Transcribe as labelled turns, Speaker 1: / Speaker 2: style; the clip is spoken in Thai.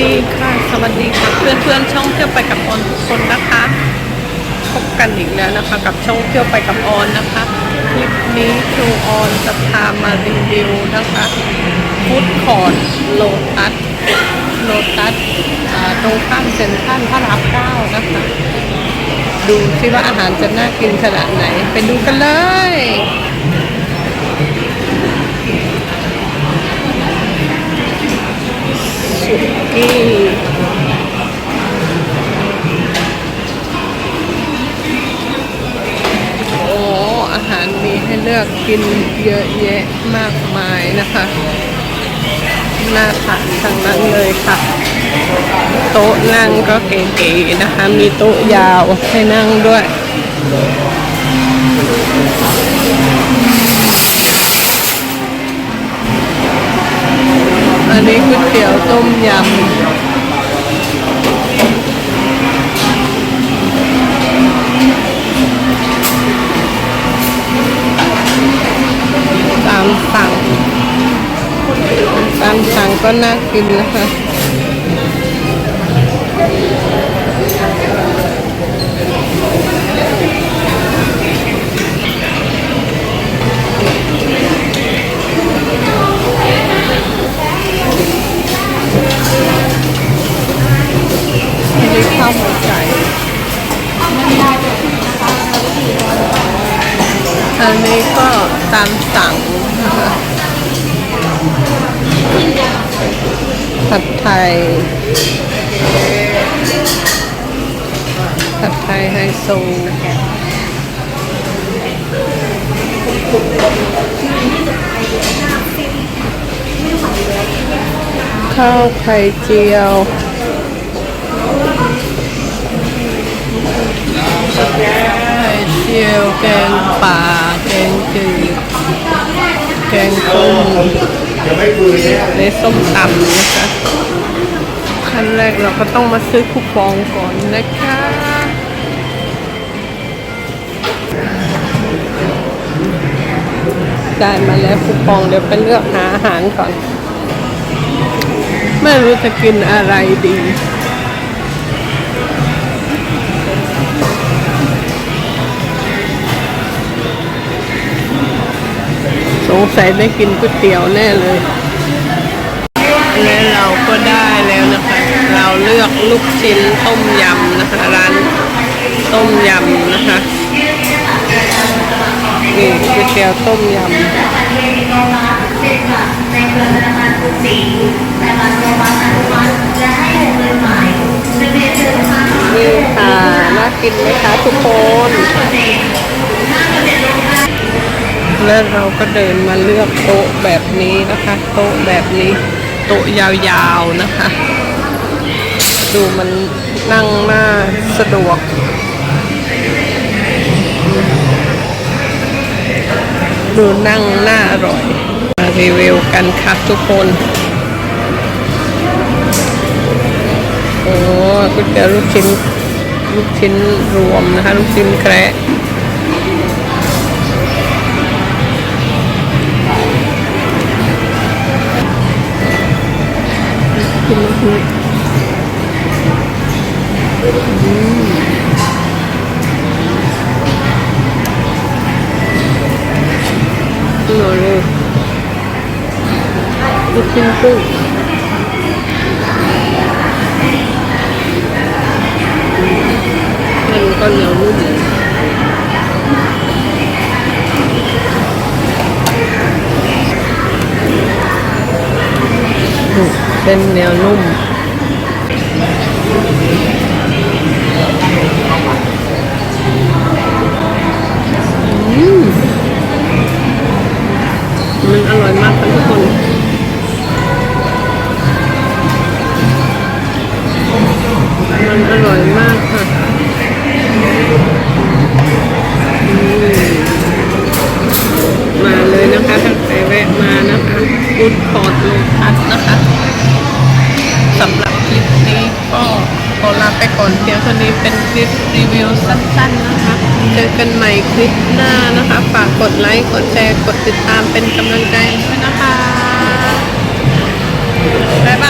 Speaker 1: ดีค่ะสวัสดีค่ะเพื่อนเพื่อนๆช่องเที่ยวไปกับออนทุกคนนะคะพบกันอีกแล้วนะคะ กับช่องเที่ยวไปกับออนนะคะคลิปนี้ครูออนจะพามารีวิวนะคะฟู้ดคอร์ทโลตัสโลตัสตรงข้ามเซ็นทรัลพระรามเก้านะคะ ดูซิว่าอาหารจะน่ากินขนาดไหนไปดูกันเลย สุกี้โอ้อาหารมีให้เลือกกินเยอะแยะมากมายนะคะน่าทานทั้งนั้นเลยค่ะ โต๊ะนั่งก็เก๋ๆนะคะ มีโต๊ะยาวให้นั่งด้วย ต้มยำตามสั่ง ตามสั่งก็น่ากินนะคะ อันนี้ก็ตามสั่งนะคะผัดไทย ผัดไทยไฮโซข้าวไข่เจียว แกงป่า แกงจืด แกงต้มในส้มตำนะคะขั้นแรกเราก็ต้องมาซื้อคูปองก่อนนะคะได้มาแล้วคูปองเดี๋ยวไปเลือกหาอาหารก่อน ไม่รู้จะกินอะไรดี สงสัยได้กินก๋วยเตี๋ยวแน่เลย และเราก็ได้แล้วนะคะ เราเลือกลูกชิ้นต้มยำนะคะ ร้านต้มยำนะคะนี่ก๋วยเตี๋ยวต้มยำนี่ค่ะ น่ากินไหมคะทุกคน แล้วเราก็เดินมาเลือกโต๊ะแบบนี้นะคะ โต๊ะแบบนี้โต๊ะยาวๆนะคะ ดูมันนั่งหน้าสะดวกดูนั่งหน้าอร่อยมารีวิวกันค่ะทุกคนโอ้ก๋วยเตี๋ยวลูกชิ้นลูกชิ้นรวมนะคะ ลูกชิ้นแคระ กินน้ำพริกอืมอร่อ ยเลยลูกชิ้นเหนียวนุ่มอืมเส้นเหนียวนุ่ม มันอร่อยมากทุกคนมันอร่อยมากค่ะมาเลยนะคะถ้าใครแวะมานะคะฟูดคอร์ทโลตัสนะคะ ก็ขอลาไปก่อนเพียงเท่านี้เป็นคลิปรีวิวสั้นๆนะคะ เจอกันใหม่คลิปหน้านะคะ ฝากกดไลค์กดแชร์กดติดตามเป็นกำลังใจด้วยนะคะบ๊ายบาย